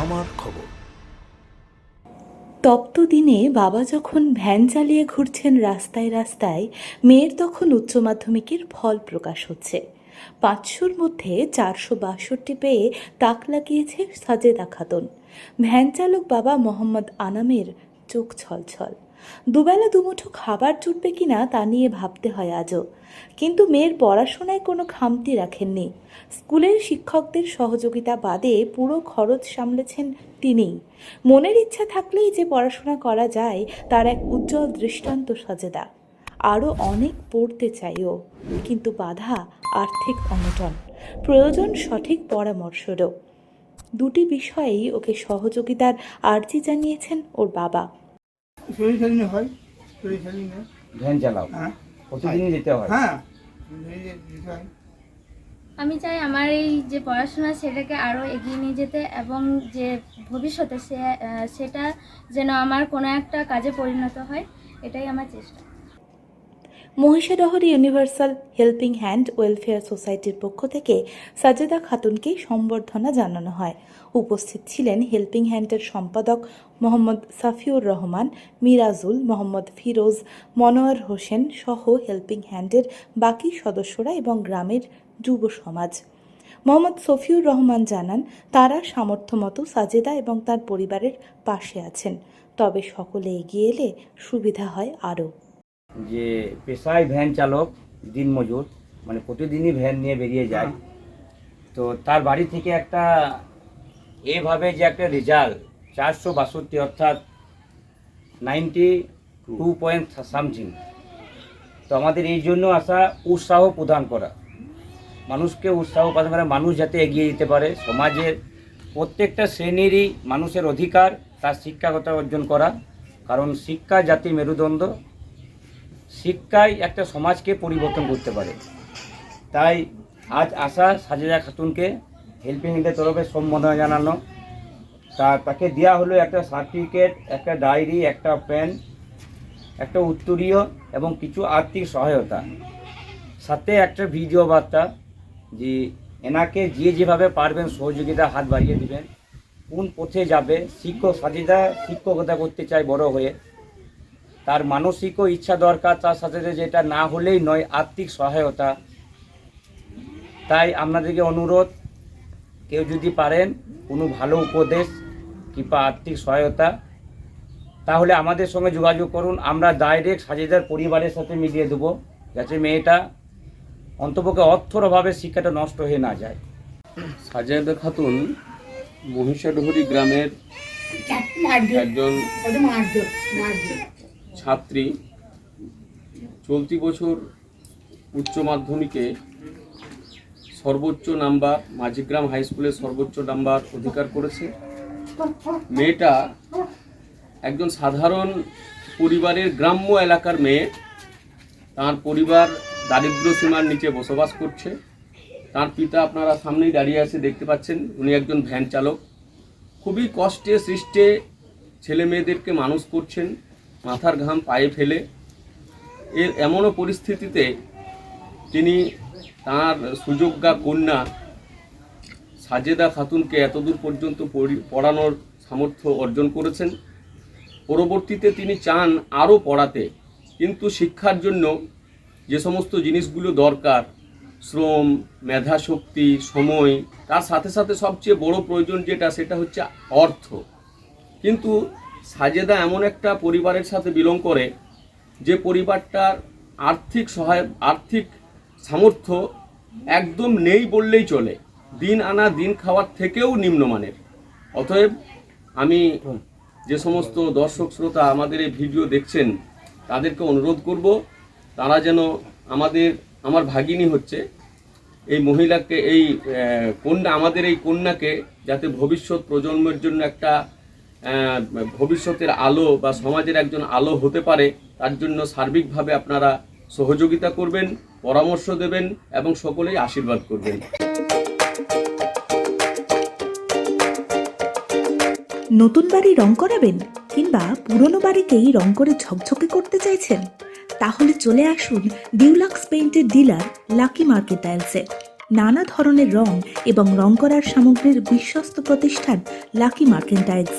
আমার খবর। তপ্ত দিনে বাবা যখন ভ্যান চালিয়ে ঘুরছেন রাস্তায় রাস্তায়, মেয়ের তখন উচ্চ মাধ্যমিকের ফল প্রকাশ হচ্ছে। পাঁচশোর মধ্যে চারশো বাষট্টি পেয়ে তাক লাগিয়েছে সাজেদা খাতুন। ভ্যান চালক বাবা মোহাম্মদ আনামের চোখ ছলছল। দুবেলা দুমুঠো খাবার জুটবে কিনা তা নিয়ে ভাবতে হয় আজও। কিন্তু মেয়ের পড়াশোনায় কোনো খামতি রাখেননি। স্কুলের শিক্ষকদের সহযোগিতা বাদে পুরো খরচ সামলেছেন তিনিই। মনের ইচ্ছা থাকলেই যে পড়াশোনা করা যায়, তার এক উজ্জ্বল দৃষ্টান্ত সাজেদা। আরও অনেক পড়তে চাইও কিন্তু বাধা আর্থিক অনটন। প্রয়োজন সঠিক পরামর্শেরও দুটি বিষয়েই ওকে সহযোগিতার আর্জি জানিয়েছেন ওর বাবা। শরীর খালি হয় শরীর খালি ভ্যান চালাও। হ্যাঁ। প্রতিদিনই যেতে হয়। হ্যাঁ যেতে হয়। আমি চাই আমার এই যে পড়াশোনা সেটাকে আরও এগিয়ে নিয়ে যেতে এবং যে ভবিষ্যতে সে সেটা যেন আমার কোনো একটা কাজে পরিণত হয় এটাই আমার চেষ্টা। মহিষাদহর ইউনিভার্সাল হেল্পিং হ্যান্ড ওয়েলফেয়ার সোসাইটির পক্ষ থেকে সাজেদা খাতুনকে সম্বর্ধনা জানানো হয়। উপস্থিত ছিলেন হেল্পিং হ্যান্ডের সম্পাদক মোহাম্মদ সাফিউর রহমান, মিরাজুল, মোহাম্মদ ফিরোজ, মনোয়ার হোসেন সহ হেল্পিং হ্যান্ডের বাকি সদস্যরা এবং গ্রামের যুব সমাজ। মোহাম্মদ সফিউর রহমান জানান, তারা সামর্থ্য মতো সাজেদা এবং তার পরিবারের পাশে আছেন। তবে সকলে এগিয়ে এলে সুবিধা হয় আরও। যে পেশায় ভ্যান চালক দিনমজুর মানে প্রতিদিনই ভ্যান নিয়ে বেরিয়ে যায়। তো তার বাড়ি থেকে একটা এভাবে যে একটা রেজাল্ট চারশো বাষট্টি অর্থাৎ নাইনটি টু পয়েন্ট সামথিং তো আমাদের এই জন্য আসা উৎসাহ প্রদান করা। মানুষকে উৎসাহ প্রদান করা মানুষ যাতে এগিয়ে যেতে পারে। সমাজের প্রত্যেকটা শ্রেণীরই মানুষের অধিকার তার শিক্ষাগত অর্জন করা। কারণ শিক্ষা জাতি মেরুদণ্ড। শিক্ষাই একটা সমাজকে পরিবর্তন করতে পারে। তাই আজ আশা সাজেদা খাতুনকে হেল্পিং হ্যান্ডের তরফে সম্বোধনা জানানো। তা, তাকে দেওয়া হলো একটা সার্টিফিকেট একটা ডায়েরি একটা পেন একটা উত্তরীয় এবং কিছু আর্থিক সহায়তা। সাথে একটা ভিডিও বার্তা যে এনাকে যে যেভাবে পারবেন সহযোগিতা হাত বাড়িয়ে দিবেন। কোন পথে যাবে? শিক্ষক সাজেদা শিক্ষকতা করতে চায় বড় হয়ে। তার মানসিকও ইচ্ছা দরকার তার সাথে সাথে যেটা না হলেই নয় আর্থিক সহায়তা। তাই আপনাদেরকে অনুরোধ কেউ যদি পারেন কোনো ভালো উপদেশ কিংবা আর্থিক সহায়তা তাহলে আমাদের সঙ্গে যোগাযোগ করুন। আমরা ডাইরেক্ট সাজেদার পরিবারের সাথে মিলিয়ে দেবো যাতে মেয়েটা অন্তপক্ষে অর্থর অভাবে শিক্ষাটা নষ্ট হয়ে না যায়। সাজেদা খাতুন মহিষাডহরি গ্রামের একজন ছাত্রী চলতি বছর উচ্চ মাধ্যমিকে সর্বোচ্চ নাম্বার, মাঝিগ্রাম হাই স্কুলের সর্বোচ্চ নাম্বার অধিকার করেছে। মেয়েটা একজন সাধারণ পরিবারের গ্রাম্য এলাকার মেয়ে। তার পরিবার দারিদ্র সীমার নিচে বসবাস করছে। তার পিতা আপনারা সামনেই দাঁড়িয়ে আছে, দেখতে পাচ্ছেন। উনি একজন ভ্যান চালক। খুবই কষ্টে সৃষ্টে ছেলে মেয়েদেরকে মানুষ করছেন। মাথার ঘাম পায়ে ফেলে এর এমনও পরিস্থিতিতে তিনি তার সুযোগ্যা কন্যা সাজেদা খাতুনকে এতদূর পর্যন্ত পড়ি- পড়ানোর সামর্থ্য অর্জন করেছেন। পরবর্তীতে তিনি চান আরও পড়াতে, কিন্তু শিক্ষার জন্য যে সমস্ত জিনিসগুলো দরকার, শ্রম, মেধাশক্তি, সময়, তার সাথে সাথে সবচেয়ে বড় প্রয়োজন যেটা, সেটা হচ্ছে অর্থ। কিন্তু সাজেদা এমন একটা পরিবারের সাথে বিলং করে যে পরিবারটার আর্থিক সহায়, আর্থিক সামর্থ্য একদম নেই বললেই চলে। দিন আনা, দিন খাওয়ার থেকেও নিম্নমানের। অতএব আমি যে সমস্ত দর্শক, শ্রোতা আমাদের এই ভিডিও দেখছেন, তাদেরকে অনুরোধ করব, তারা যেন আমাদের, আমার ভাগিনী হচ্ছে, এই মহিলাকে, এই কন্যা, আমাদের এই কন্যাকে যাতে ভবিষ্যৎ প্রজন্মের জন্য একটা ভবিষ্যতের আলো বা সমাজের একজন আলো হতে পারে, তার জন্য সার্বিকভাবে আপনারা সহযোগিতা করবেন, পরামর্শ দেবেন এবং সকলেই আশীর্বাদ করবেন। নতুন বাড়ি রং করাবেন কিংবা পুরনো বাড়িকেই রং করে ঝকঝকে করতে চাইছেন? তাহলে চলে আসুন ডিউলাক্স পেইন্টের ডিলার লাকি মার্কেট টাইলসে। নানা ধরনের রং এবং রং করার সামগ্রীর বিশ্বস্ত প্রতিষ্ঠান লাকি মার্কেন্টাইলস